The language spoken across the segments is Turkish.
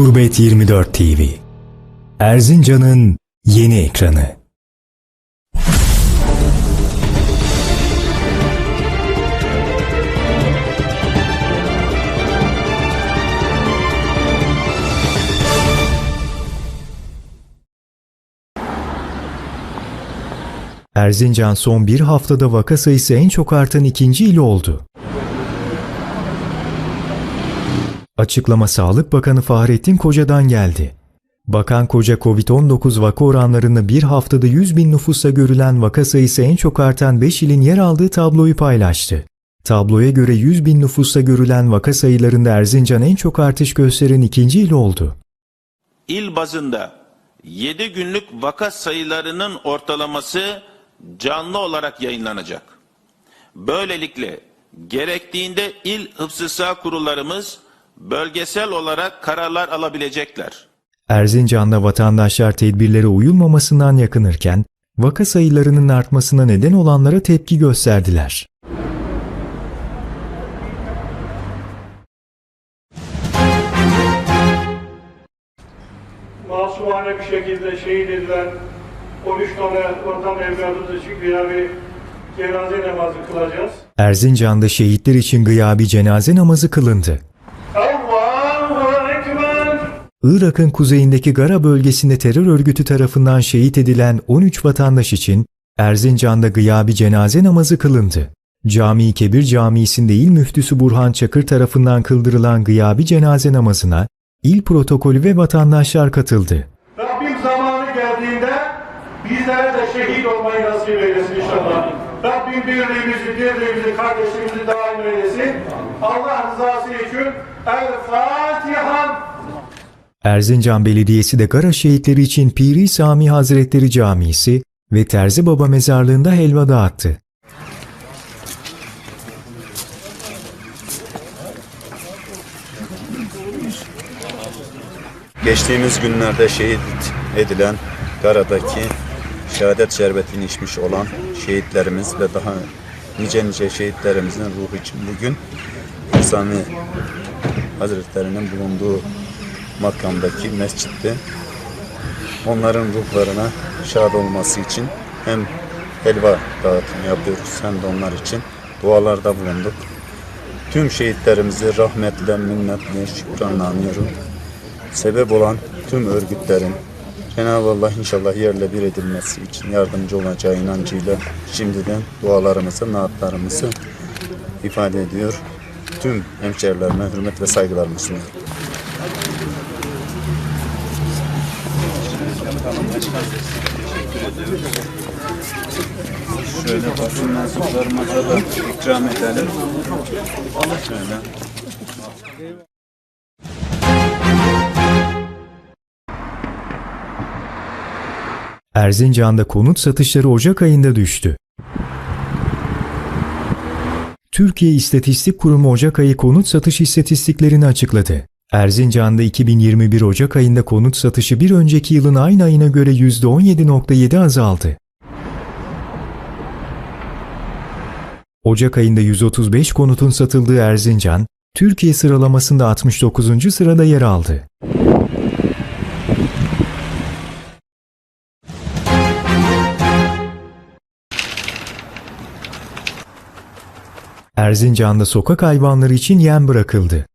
Gurbet 24 TV Erzincan'ın yeni ekranı Erzincan son bir haftada vaka sayısı en çok artan ikinci il oldu. Açıklama Sağlık Bakanı Fahrettin Koca'dan geldi. Bakan Koca COVID-19 vaka oranlarında bir haftada 100 bin nüfusta görülen vaka sayısı en çok artan 5 ilin yer aldığı tabloyu paylaştı. Tabloya göre 100 bin nüfusta görülen vaka sayılarında Erzincan en çok artış gösteren ikinci il oldu. il bazında 7 günlük vaka sayılarının ortalaması canlı olarak yayınlanacak. Böylelikle gerektiğinde il hıfzı kurullarımız bölgesel olarak kararlar alabilecekler. Erzincan'da vatandaşlar tedbirlere uyulmamasından yakınırken vaka sayılarının artmasına neden olanlara tepki gösterdiler. masumane bir şekilde şehit edilen 13 tane vatan evladımız için bir cenaze namazı kılacağız. Erzincan'da şehitler için gıyabi cenaze namazı kılındı. Irak'ın kuzeyindeki Gara bölgesinde terör örgütü tarafından şehit edilen 13 vatandaş için Erzincan'da gıyabi cenaze namazı kılındı. Cami Kebir Camisi'nde il müftüsü Burhan Çakır tarafından kıldırılan gıyabi cenaze namazına il protokolü ve vatandaşlar katıldı. Rabbim zamanı geldiğinde bizlere de şehit olmayı nasip eylesin inşallah. Rabbim birliğimizi, dirliğimizi, kardeşliğimizi daim eylesin. Allah rızası için El Fatiha. Erzincan Belediyesi de Gara şehitleri için Piri Sami Hazretleri Camisi ve Terzi Baba mezarlığında helva dağıttı. Geçtiğimiz günlerde şehit edilen Gara'daki şehadet şerbetini içmiş olan şehitlerimiz ve daha nice nice şehitlerimizin ruhu için bugün Sami Hazretlerinin bulunduğu makamdaki mescitte onların ruhlarına şad olması için hem helva dağıtımı yapıyoruz hem de onlar için dualarda bulunduk. Tüm şehitlerimizi rahmetle, minnetle, şükranla anıyorum sebep olan tüm örgütlerin Cenab-ı Allah inşallah yerle bir edilmesi için yardımcı olacağı inancıyla şimdiden dualarımızı, naatlarımızı ifade ediyor. Tüm hemşerilerime hürmet ve saygılarımı sunuyorum. Şöyle basın mensuplarımıza da ikram edelim. Şöyle. Erzincan'da konut satışları Ocak ayında düştü. Türkiye İstatistik Kurumu Ocak ayı konut satış istatistiklerini açıkladı. Erzincan'da 2021 Ocak ayında konut satışı bir önceki yılın aynı ayına göre %17.7 azaldı. Ocak ayında 135 konutun satıldığı Erzincan, Türkiye sıralamasında 69. sırada yer aldı. Erzincan'da sokak hayvanları için yem bırakıldı.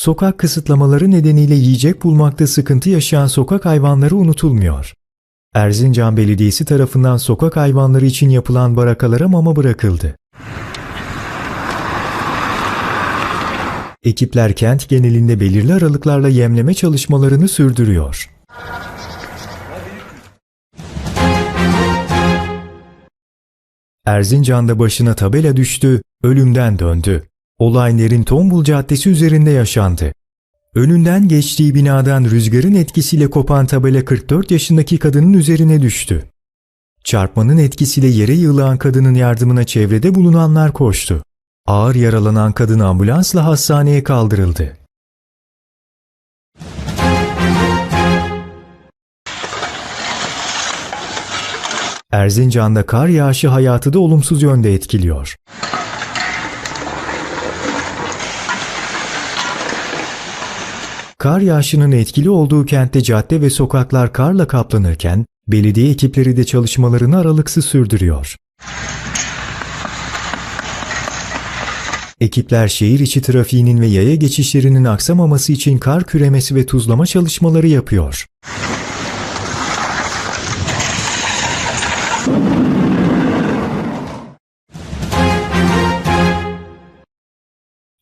Sokak kısıtlamaları nedeniyle yiyecek bulmakta sıkıntı yaşayan sokak hayvanları unutulmuyor. Erzincan Belediyesi tarafından sokak hayvanları için yapılan barakalara mama bırakıldı. Ekipler kent genelinde belirli aralıklarla yemleme çalışmalarını sürdürüyor. Erzincan'da başına tabela düştü, ölümden döndü. Olay Nerin Tombul Caddesi üzerinde yaşandı. Önünden geçtiği binadan rüzgarın etkisiyle kopan tabela 44 yaşındaki kadının üzerine düştü. Çarpmanın etkisiyle yere yığılan kadının yardımına çevrede bulunanlar koştu. Ağır yaralanan kadın ambulansla hastaneye kaldırıldı. Erzincan'da kar yağışı hayatı da olumsuz yönde etkiliyor. Kar yağışının etkili olduğu kentte cadde ve sokaklar karla kaplanırken, belediye ekipleri de çalışmalarını aralıksız sürdürüyor. Ekipler şehir içi trafiğinin ve yaya geçişlerinin aksamaması için kar küremesi ve tuzlama çalışmaları yapıyor.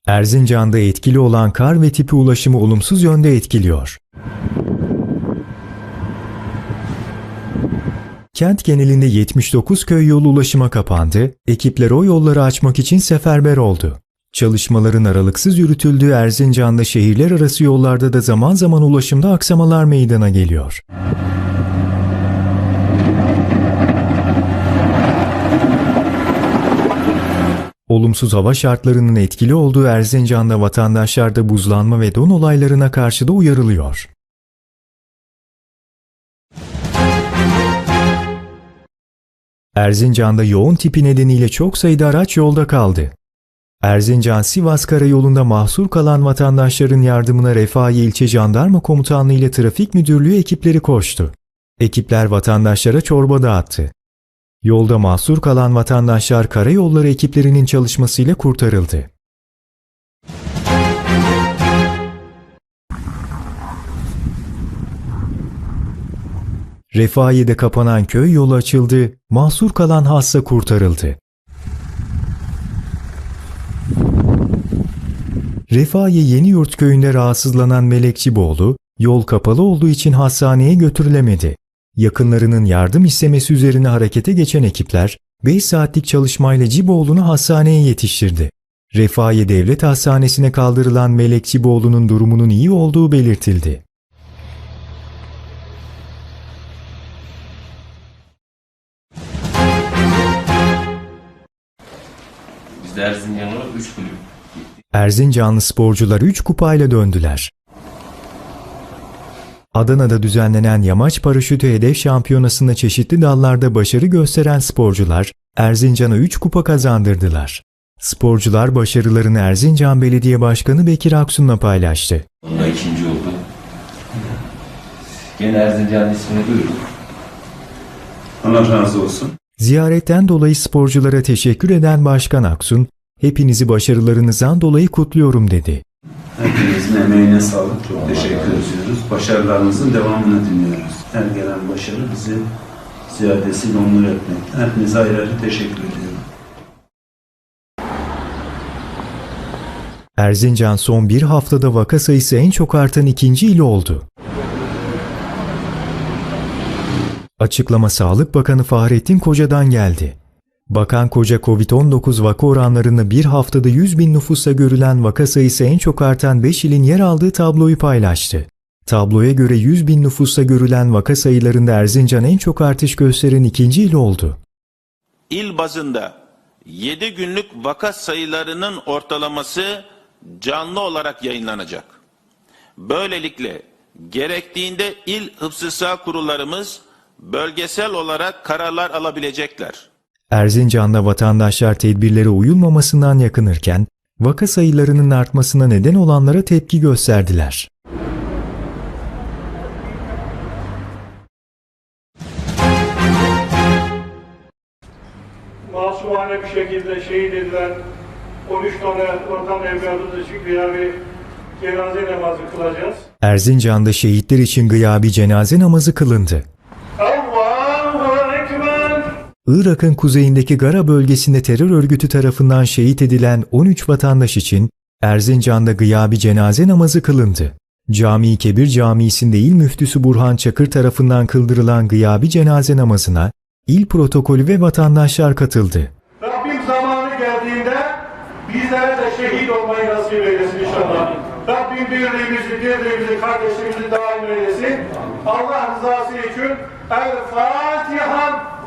Erzincan'da etkili olan kar ve tipi ulaşımı olumsuz yönde etkiliyor. Kent genelinde 79 köy yolu ulaşıma kapandı, ekipler o yolları açmak için seferber oldu. Çalışmaların aralıksız yürütüldüğü Erzincan'da şehirler arası yollarda da zaman zaman ulaşımda aksamalar meydana geliyor. Olumsuz hava şartlarının etkili olduğu Erzincan'da vatandaşlar da buzlanma ve don olaylarına karşı da uyarılıyor. Erzincan'da yoğun tipi nedeniyle çok sayıda araç yolda kaldı. Erzincan-Sivas Karayolu'nda mahsur kalan vatandaşların yardımına Refahi İlçe Jandarma Komutanlığı ile Trafik Müdürlüğü ekipleri koştu. Ekipler vatandaşlara çorba dağıttı. Yolda mahsur kalan vatandaşlar karayolları ekiplerinin çalışmasıyla kurtarıldı. Refahiye'de kapanan köy yolu açıldı, mahsur kalan hassa kurtarıldı. Refahiye Yeniyurt köyünde rahatsızlanan Melek Çiboğlu, yol kapalı olduğu için hastaneye götürülemedi. Yakınlarının yardım istemesi üzerine harekete geçen ekipler, 5 saatlik çalışmayla Ciboğlu'nu hastaneye yetiştirdi. Refahiye Devlet Hastanesi'ne kaldırılan Melek Ciboğlu'nun durumunun iyi olduğu belirtildi. Biz de Erzincan olarak 3 kulüp. Erzincanlı sporcular 3 kupayla döndüler. Adana'da düzenlenen yamaç paraşütü hedef şampiyonasında çeşitli dallarda başarı gösteren sporcular Erzincan'a 3 kupa kazandırdılar. Sporcular başarılarını Erzincan Belediye Başkanı Bekir Aksun'la paylaştı. Onda ikinci oldu. Gene Erzincan'ın ismini duyduk. Allah razı olsun. Ziyaretten dolayı sporculara teşekkür eden Başkan Aksun, "Hepinizi başarılarınızdan dolayı kutluyorum." dedi. Hepinizin emeğine sağlık. Çok teşekkür ediyoruz. Başarılarınızın devamını diliyoruz. Her gelen başarı bizi ziyadesiyle onur etmekte. Hepinize ayrı ayrı teşekkür ediyorum. Erzincan son bir haftada vaka sayısı en çok artan ikinci il oldu. Açıklama Sağlık Bakanı Fahrettin Koca'dan geldi. Bakan Koca COVID-19 vaka oranlarında bir haftada 100 bin nüfusta görülen vaka sayısı en çok artan 5 ilin yer aldığı tabloyu paylaştı. Tabloya göre 100 bin nüfusta görülen vaka sayılarında Erzincan en çok artış gösteren ikinci il oldu. İl bazında 7 günlük vaka sayılarının ortalaması canlı olarak yayınlanacak. Böylelikle gerektiğinde il hıfzı kurullarımız bölgesel olarak kararlar alabilecekler. Erzincan'da vatandaşlar tedbirlere uyulmamasından yakınırken, vaka sayılarının artmasına neden olanlara tepki gösterdiler. masumane bir şekilde şehit edilen 13 tane vatan evladımız için güya bir cenaze namazı kılacağız. Erzincan'da şehitler için gıyabi cenaze namazı kılındı. Irak'ın kuzeyindeki Gara bölgesinde terör örgütü tarafından şehit edilen 13 vatandaş için Erzincan'da gıyabi cenaze namazı kılındı. Cami-i Kebir Camisi'nde il müftüsü Burhan Çakır tarafından kıldırılan gıyabi cenaze namazına il protokolü ve vatandaşlar katıldı. Rabbim zamanı geldiğinde bizlere de şehit olmayı nasip eylesin inşallah. Rabbim birliğimizi, dirliğimizi, kardeşliğimizi daim eylesin. Allah rızası için El Fatiha.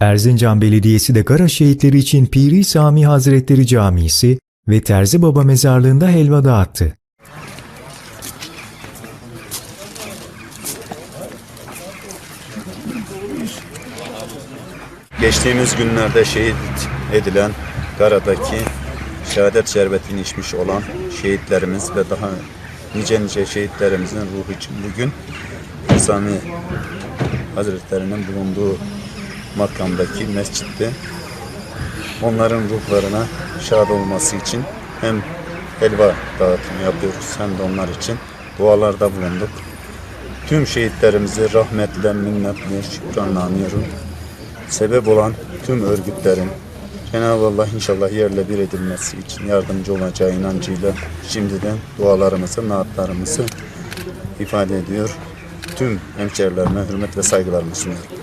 Erzincan Belediyesi de Gara şehitleri için Piri Sami Hazretleri Camisi ve Terzi Baba mezarlığında helva dağıttı. Geçtiğimiz günlerde şehit edilen Gara'daki şehadet şerbetini içmiş olan şehitlerimiz ve daha nice nice şehitlerimizin ruhu için bugün Sami Hazretlerinin bulunduğu makamdaki mescitte onların ruhlarına şad olması için hem helva dağıtımı yapıyoruz hem de onlar için dualarda bulunduk. Tüm şehitlerimizi rahmetle, minnetle, şükranla anıyorum. Sebep olan tüm örgütlerin Cenab-ı Allah inşallah yerle bir edilmesi için yardımcı olacağı inancıyla şimdiden dualarımızı, naatlarımızı ifade ediyor. Tüm hemşerilerime hürmet ve saygılarımı sunuyorum.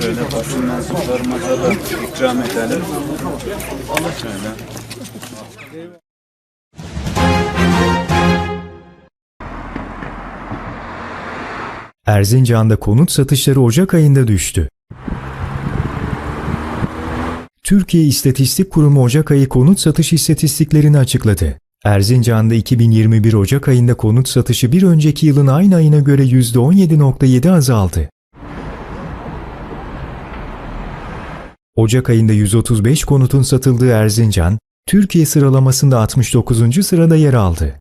Şöyle basın mensuplarımıza da ikram edelim. Şöyle. Erzincan'da konut satışları Ocak ayında düştü. Türkiye İstatistik Kurumu Ocak ayı konut satış istatistiklerini açıkladı. Erzincan'da 2021 Ocak ayında konut satışı bir önceki yılın aynı ayına göre %17.7 azaldı. Ocak ayında 135 konutun satıldığı Erzincan, Türkiye sıralamasında 69. sırada yer aldı.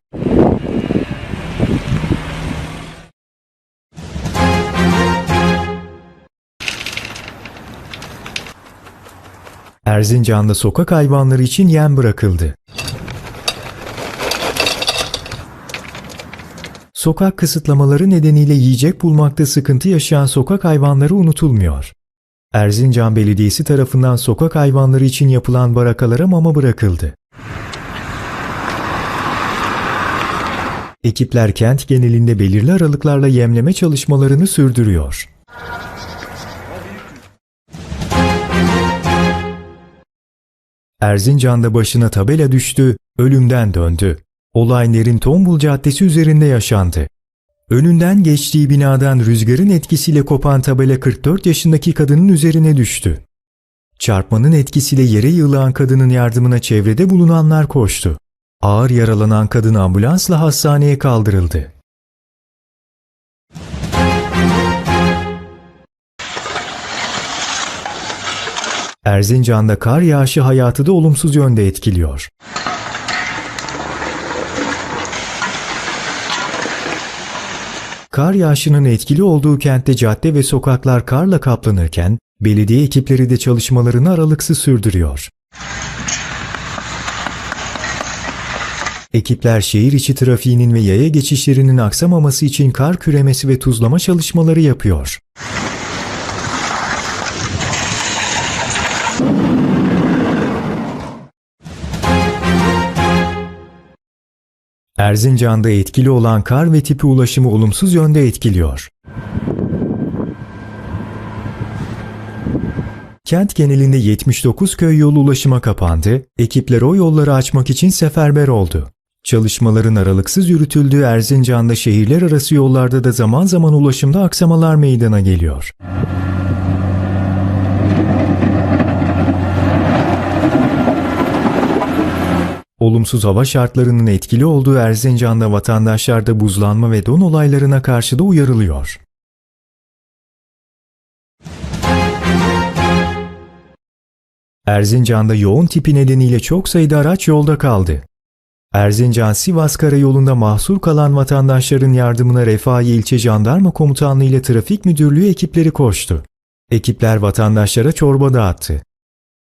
Erzincan'da sokak hayvanları için yem bırakıldı. Sokak kısıtlamaları nedeniyle yiyecek bulmakta sıkıntı yaşayan sokak hayvanları unutulmuyor. Erzincan Belediyesi tarafından sokak hayvanları için yapılan barakalara mama bırakıldı. Ekipler kent genelinde belirli aralıklarla yemleme çalışmalarını sürdürüyor. Erzincan'da başına tabela düştü, ölümden döndü. Olay Nerin Tombul Caddesi üzerinde yaşandı. Önünden geçtiği binadan rüzgarın etkisiyle kopan tabela 44 yaşındaki kadının üzerine düştü. Çarpmanın etkisiyle yere yığılan kadının yardımına çevrede bulunanlar koştu. Ağır yaralanan kadın ambulansla hastaneye kaldırıldı. Erzincan'da kar yağışı hayatı da olumsuz yönde etkiliyor. Kar yağışının etkili olduğu kentte cadde ve sokaklar karla kaplanırken, belediye ekipleri de çalışmalarını aralıksız sürdürüyor. Ekipler şehir içi trafiğinin ve yaya geçişlerinin aksamaması için kar küremesi ve tuzlama çalışmaları yapıyor. Erzincan'da etkili olan kar ve tipi ulaşımı olumsuz yönde etkiliyor. Kent genelinde 79 köy yolu ulaşıma kapandı, ekipler o yolları açmak için seferber oldu. Çalışmaların aralıksız yürütüldüğü Erzincan'da şehirler arası yollarda da zaman zaman ulaşımda aksamalar meydana geliyor. Olumsuz hava şartlarının etkili olduğu Erzincan'da vatandaşlar da buzlanma ve don olaylarına karşı da uyarılıyor. Erzincan'da yoğun tipi nedeniyle çok sayıda araç yolda kaldı. Erzincan-Sivas karayolunda mahsur kalan vatandaşların yardımına Refahi İlçe Jandarma Komutanlığı ile Trafik Müdürlüğü ekipleri koştu. Ekipler vatandaşlara çorba dağıttı.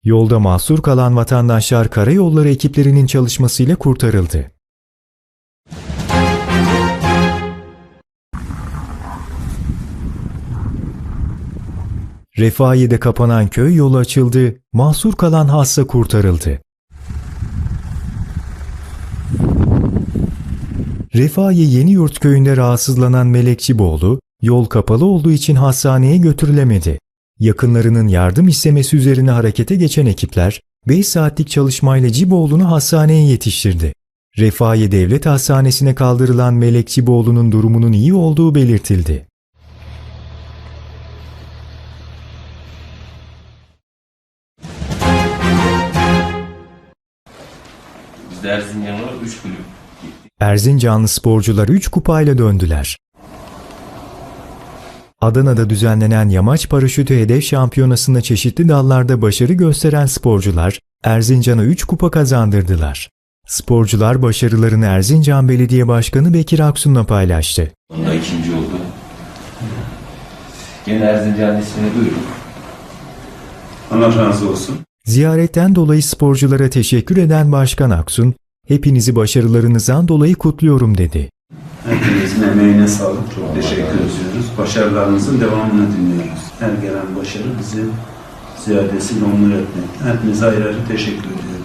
Yolda mahsur kalan vatandaşlar karayolları ekiplerinin çalışmasıyla kurtarıldı. Refahiye'de kapanan köy yolu açıldı, mahsur kalan hasta kurtarıldı. Refahiye Yeniyurt köyünde rahatsızlanan Melek Ciboğlu, yol kapalı olduğu için hastaneye götürülemedi. Yakınlarının yardım istemesi üzerine harekete geçen ekipler 5 saatlik çalışmayla Ciboğlu'nu hastaneye yetiştirdi. Refahiye Devlet Hastanesi'ne kaldırılan Melek Ciboğlu'nun durumunun iyi olduğu belirtildi. Biz de Erzincan olarak 3 kulüp gittik. Erzincanlı sporcular 3 kupayla döndüler. Adana'da düzenlenen yamaç paraşütü hedef şampiyonasında çeşitli dallarda başarı gösteren sporcular Erzincan'a 3 kupa kazandırdılar. Sporcular başarılarını Erzincan Belediye Başkanı Bekir Aksun'la paylaştı. Onda ikinci oldu. Gene Erzincan'ın ismini duyduk. Allah razı olsun. Ziyaretten dolayı sporculara teşekkür eden Başkan Aksun, "Hepinizi başarılarınızdan dolayı kutluyorum." dedi. Hepinizin emeğine sağlık. Çok teşekkür ediyoruz. Başarılarınızın devamını diliyoruz. Her gelen başarı bizi ziyadesiyle onur etmek. Hepinize ayrı ayrı teşekkür ediyorum.